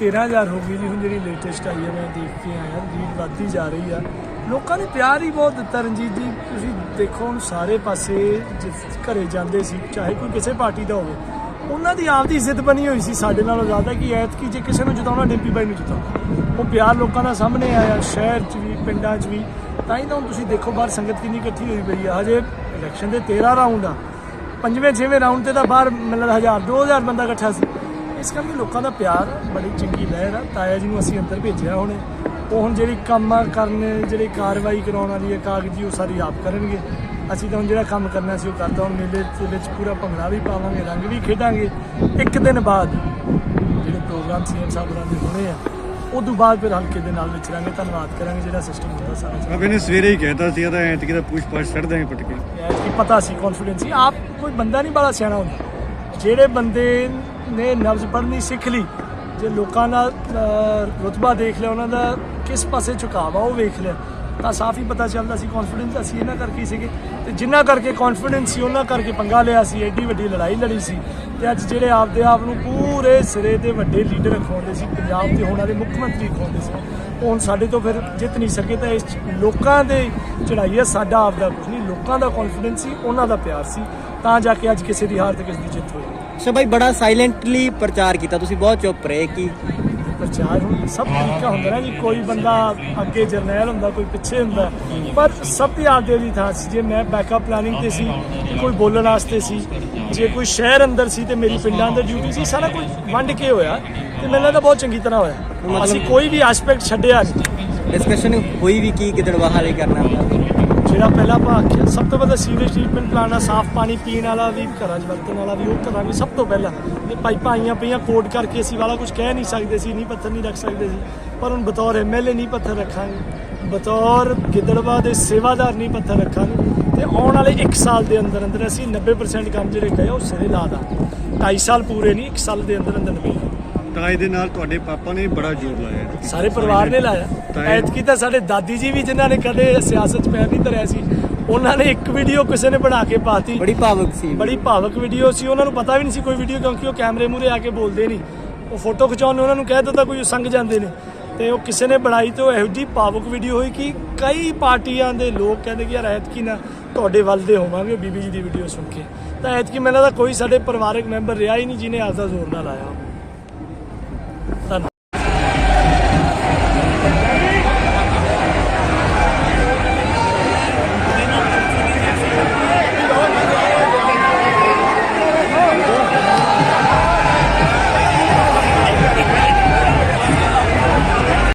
13000 ਹੋ ਗਈ ਜੀ, ਹੁਣ ਜਿਹੜੀ ਲੇਟੈਸਟ ਆਈ ਹੈ, ਮੈਂ ਦੇਖ ਕੇ ਆਇਆ ਰੀਡ ਵੱਧਦੀ ਜਾ ਰਹੀ ਆ। ਲੋਕਾਂ ਨੇ ਪਿਆਰ ਹੀ ਬਹੁਤ ਦਿੱਤਾ ਰਣਜੀਤ ਜੀ, ਤੁਸੀਂ ਦੇਖੋ ਹੁਣ ਸਾਰੇ ਪਾਸੇ ਜਿਸ ਘਰੇ ਜਾਂਦੇ ਸੀ, ਚਾਹੇ ਕੋਈ ਕਿਸੇ ਪਾਰਟੀ ਦਾ ਹੋਵੇ, ਉਹਨਾਂ ਦੀ ਆਪਦੀ ਇੱਜ਼ਤ ਬਣੀ ਹੋਈ ਸੀ ਸਾਡੇ ਨਾਲੋਂ ਜ਼ਿਆਦਾ ਕਿ ਐਤਕੀ ਜੇ ਕਿਸੇ ਨੂੰ ਜਿਤਾਉਣਾ, ਡਿੰਪੀ ਬਾਈ ਨੂੰ ਜਿਤਾਉਣਾ। ਉਹ ਪਿਆਰ ਲੋਕਾਂ ਦਾ ਸਾਹਮਣੇ ਆਇਆ, ਸ਼ਹਿਰ 'ਚ ਵੀ, ਪਿੰਡਾਂ 'ਚ ਵੀ। ਤਾਂ ਹੀ ਤਾਂ ਹੁਣ ਤੁਸੀਂ ਦੇਖੋ ਬਾਹਰ ਸੰਗਤ ਕਿੰਨੀ ਇਕੱਠੀ ਹੋਈ ਪਈ ਆ। ਹਜੇ ਇਲੈਕਸ਼ਨ ਦੇ 13 ਰਾਊਂਡ ਆ। ਪੰਜਵੇਂ ਛੇਵੇਂ ਰਾਊਂਡ ਤੇ ਤਾਂ ਬਾਹਰ ਮਤਲਬ 1000 2000 ਬੰਦਾ ਇਕੱਠਾ ਸੀ। ਇਸ ਕਰਕੇ ਲੋਕਾਂ ਦਾ ਪਿਆਰ ਬੜੀ ਚੰਗੀ ਲਹਿਰ ਆ। ਤਾਇਆ ਜੀ ਨੂੰ ਅਸੀਂ ਅੰਦਰ ਭੇਜਿਆ ਹੁਣੇ। ਉਹ ਹੁਣ ਜਿਹੜੀ ਕੰਮ ਕਰਨ ਜਿਹੜੀ ਕਾਰਵਾਈ ਕਰਾਉਣ ਵਾਲੀ ਹੈ ਕਾਗਜ਼ੀ ਉਹ ਸਾਰੀ ਆਪ ਕਰਨਗੇ। ਅਸੀਂ ਤਾਂ ਜਿਹੜਾ ਕੰਮ ਕਰਨਾ ਸੀ ਉਹ ਕਰਦਾ ਹੁਣ ਮੇਲੇ ਦੇ ਵਿੱਚ ਪੂਰਾ ਭੰਗੜਾ ਵੀ ਪਾਵਾਂਗੇ ਰੰਗ ਵੀ ਖੇਡਾਂਗੇ। ਇੱਕ ਦਿਨ ਬਾਅਦ ਜਿਹੜੇ ਪ੍ਰੋਗਰਾਮ ਸੀਐਮ ਸਾਹਿਬ ਦੇ ਹੋਣੇ ਆ ਉਦੋਂ ਬਾਅਦ ਫਿਰ ਹਲਕੇ ਦੇ ਨਾਲ ਵਿਚਰਾਂਗੇ। ਧੰਨਵਾਦ ਕਰਾਂਗੇ ਜਿਹੜਾ ਸਿਸਟਮ ਹੁੰਦਾ ਸਾਰਾ ਬਾਬੇ ਨੇ ਸਵੇਰੇ ਹੀ ਕਹਿਤਾ ਸੀ ਤਾਂ ਐਤਕੀ ਦਾ ਪੁੱਛ ਪਾਛ ਛੱਡ ਦਾਂਗੇ ਪਟਕੇ। ਯਾਰ ਕੀ ਪਤਾ ਸੀ ਕੌਨਫੀਡੈਂਸ ਸੀ। ਆਪ ਕੋਈ ਬੰਦਾ ਨਹੀਂ ਬੜਾ ਸਿਆਣਾ ਹੁੰਦਾ। ਜਿਹੜੇ ਬੰਦੇ ਨੇ ਨਬਜ਼ ਪੜ੍ਹਨੀ ਸਿੱਖ ਲਈ। ਜੇ ਲੋਕਾਂ ਦਾ ਅਹ, ਰੁਤਬਾ ਦੇਖ ਲਿਆ ਉਹਨਾਂ ਦਾ ਕਿਸ ਪਾਸੇ ਝੁਕਾਵਾ ਉਹ ਵੇਖ ਲਿਆ। ਤਾਂ ਸਾਫ਼ ਹੀ ਪਤਾ ਚੱਲਦਾ ਸੀ ਕੌਨਫੀਡੈਂਸ ਅਸੀਂ ਇਹਨਾਂ ਕਰਕੇ ਹੀ ਸੀਗੇ। ਤੇ ਜਿੰਨਾ ਕਰਕੇ ਕੌਨਫੀਡੈਂਸ ਸੀ ਉਹਨਾਂ ਕਰਕੇ ਪੰਗਾ ਲਿਆ ਸੀ ਐਡੀ ਵੱਡੀ ਲੜਾਈ ਲੜੀ ਸੀ। ਤੇ ਅੱਜ ਜਿਹੜੇ ਆਪਦੇ ਆਪ ਨੂੰ ਪੂਰੇ ਸਿਰੇ ਦੇ ਵੱਡੇ ਲੀਡਰ ਅਖਵਾਉਂਦੇ ਸੀ ਪੰਜਾਬ ਦੇ ਹੋਣ ਵਾਲੇ ਮੁੱਖ ਮੰਤਰੀ ਅਖਵਾਉਂਦੇ ਸੀ ਉਹ ਹੁਣ ਸਾਡੇ ਤੋਂ ਫਿਰ ਜਿੱਤ ਨਹੀਂ ਸਕੇ। ਤਾਂ ਇਸ ਲੋਕਾਂ ਦੇ ਚੜਾਈ ਹੈ ਸਾਡਾ ਆਪਦਾ ਕੁਝ ਨਹੀਂ ਲੋਕਾਂ ਦਾ ਕੌਨਫੀਡੈਂਸ ਸੀ ਉਹਨਾਂ ਦਾ ਪਿਆਰ ਸੀ। ਤਾਂ ਜਾ ਕੇ ਅੱਜ ਕਿਸੇ ਦੀ ਹਾਰ ਤੇ ਕਿਸੇ ਦੀ ਜਿੱਤ ਹੋਈ। ਅੱਛਾ ਭਾਈ ਬੜਾ ਸਾਇਲੈਂਟਲੀ ਪ੍ਰਚਾਰ ਕੀਤਾ ਤੁਸੀਂ ਬਹੁਤ ਚੁੱਪ ਰਹੇ ਕਿ? ਤੇ ਪ੍ਰਚਾਰ ਹੁਣ ਸਭ ਤਰੀਕਾ ਹੁੰਦਾ ਨਾ ਜੀ ਕੋਈ ਬੰਦਾ ਅੱਗੇ ਜਰਨੈਲ ਹੁੰਦਾ ਕੋਈ ਪਿੱਛੇ ਹੁੰਦਾ ਪਰ ਸਭ ਦੀ ਆਪਦੇ ਦੀ ਥਾਂ ਸੀ। ਜੇ ਮੈਂ ਬੈਕਅਪ ਪਲਾਨਿੰਗ ਤੇ ਸੀ ਤੇ ਕੋਈ ਬੋਲਣ ਵਾਸਤੇ ਸੀ ਜੇ ਕੋਈ ਸ਼ਹਿਰ ਅੰਦਰ ਸੀ ਤੇ ਮੇਰੀ ਪਿੰਡਾਂ ਅੰਦਰ ਡਿਊਟੀ ਸੀ ਸਾਰਾ ਕੁਝ ਵੰਡ ਕੇ ਹੋਇਆ ਤੇ ਮੈਨੂੰ ਲੱਗਦਾ ਬਹੁਤ ਚੰਗੀ ਤਰ੍ਹਾਂ ਹੋਇਆ। ਅਸੀਂ ਕੋਈ ਵੀ ਐਸਪੈਕਟ ਛੱਡਿਆ ਨਹੀਂ ਡਿਸਕਸ਼ਨ ਹੋਈ ਵੀ ਕੀ ਗਿੱਦੜਵਾ ਹਾਲੇ ਕਰਨਾ ਹੁੰਦਾ। ਜਿਹੜਾ ਪਹਿਲਾ ਭਾਗ ਹੈ, ਸਭ ਤੋਂ ਪਹਿਲਾਂ ਸੀਵੇਜ ਟ੍ਰੀਟਮੈਂਟ ਪਲਾਨ ਆ, ਸਾਫ਼ ਪਾਣੀ ਪੀਣ ਵਾਲਾ ਵੀ, ਘਰਾਂ 'ਚ ਵਰਤਣ ਵਾਲਾ ਵੀ, ਉਹ ਕਰਾਂਗੇ ਸਭ ਤੋਂ ਪਹਿਲਾਂ। ਇਹ ਪਾਈਪਾਂ ਆਈਆਂ ਪਈਆਂ ਕੋਡ ਕਰਕੇ ਅਸੀਂ ਵਾਲਾ ਕੁਝ ਕਹਿ ਨਹੀਂ ਸਕਦੇ ਸੀ, ਨਹੀਂ ਪੱਥਰ ਨਹੀਂ ਰੱਖ ਸਕਦੇ ਸੀ, ਪਰ ਹੁਣ ਬਤੌਰ ਐਮਐਲਏ ਨਹੀਂ ਪੱਥਰ ਰੱਖਾਂਗੇ। ਬਤੌਰ ਗਿੱਦੜਵਾ ਦੇ ਸੇਵਾਦਾਰ ਨਹੀਂ ਪੱਥਰ ਰੱਖਾਂਗੇ ਤੇ ਆਉਣ ਵਾਲੇ 1 ਸਾਲ ਦੇ ਅੰਦਰ ਅੰਦਰ ਅਸੀਂ 90% ਕੰਮ ਜਿਹੜੇ ਗਏ ਉਹ ਸਿਰੇ ਲਾ ਦਾਂਗੇ। 2.5 ਸਾਲ ਪੂਰੇ ਨਹੀਂ 1 ਸਾਲ ਦੇ ਅੰਦਰ ਅੰਦਰ ਨਿਬੇੜ ਤਾਂ ਇਹਦੇ ਨਾਲ ਤੁਹਾਡੇ ਪਾਪਾ ਨੇ ਬੜਾ ਜ਼ੋਰ ਲਾਇਆ। ਸਾਰੇ ਪਰਿਵਾਰ ਨੇ ਲਾਇਆ। ਐਤਕੀ ਤਾਂ ਸਾਡੇ ਦਾਦੀ ਜੀ ਵੀ ਜਿਨ੍ਹਾਂ ਨੇ ਕਦੇ ਸਿਆਸਤ 'ਚ ਪੈਰ ਨਹੀਂ ਧਰਿਆ ਸੀ ਉਹਨਾਂ ਨੇ ਇੱਕ ਵੀਡੀਓ ਕਿਸੇ ਨੇ ਬਣਾ ਕੇ ਪਾਤੀ। ਬੜੀ ਭਾਵੁਕ ਸੀ। ਬੜੀ ਭਾਵਕ ਵੀਡੀਓ ਸੀ। ਉਹਨਾਂ ਨੂੰ ਪਤਾ ਵੀ ਨਹੀਂ ਸੀ ਕੋਈ ਵੀਡੀਓ ਕਿਉਂਕਿ ਉਹ ਕੈਮਰੇ ਮੂਰੇ ਆ ਕੇ ਬੋਲਦੇ ਨਹੀਂ। ਉਹ ਫੋਟੋ ਖਿਚਾਉਣ ਨੂੰ ਉਹਨਾਂ ਨੂੰ ਕਹਿ ਦਿੱਤਾ ਕੋਈ ਸੰਗ ਜਾਂਦੇ ਨੇ। ਤੇ ਉਹ ਕਿਸੇ ਨੇ ਬਣਾਈ ਤੇ ਉਹ ਇਹੋ ਜਿਹੀ ਭਾਵੁਕ ਵੀਡੀਓ ਹੋਈ ਕਿ ਕਈ ਪਾਰਟੀਆਂ ਦੇ ਲੋਕ ਕਹਿੰਦੇ ਕਿ ਯਾਰ ਐਤਕੀ ਨਾ ਤੁਹਾਡੇ ਵੱਲ ਦੇ ਹੋਵਾਂਗੇ ਬੀਬੀ ਜੀ ਦੀ ਵੀਡੀਓ ਸੁਣ ਕੇ। ਤਾਂ ਐਤਕੀ ਮੈਨੂੰ ਲੱਗਦਾ ਕੋਈ ਸਾਡੇ ਪਰਿਵਾਰਕ ਮੈਂਬਰ ਰਿਹਾ ਹੀ ਨਹੀਂ ਜਿਹਨੇ ਆਪਦਾ ਜ਼ੋਰ ਨਾਲ ਲਾਇਆ।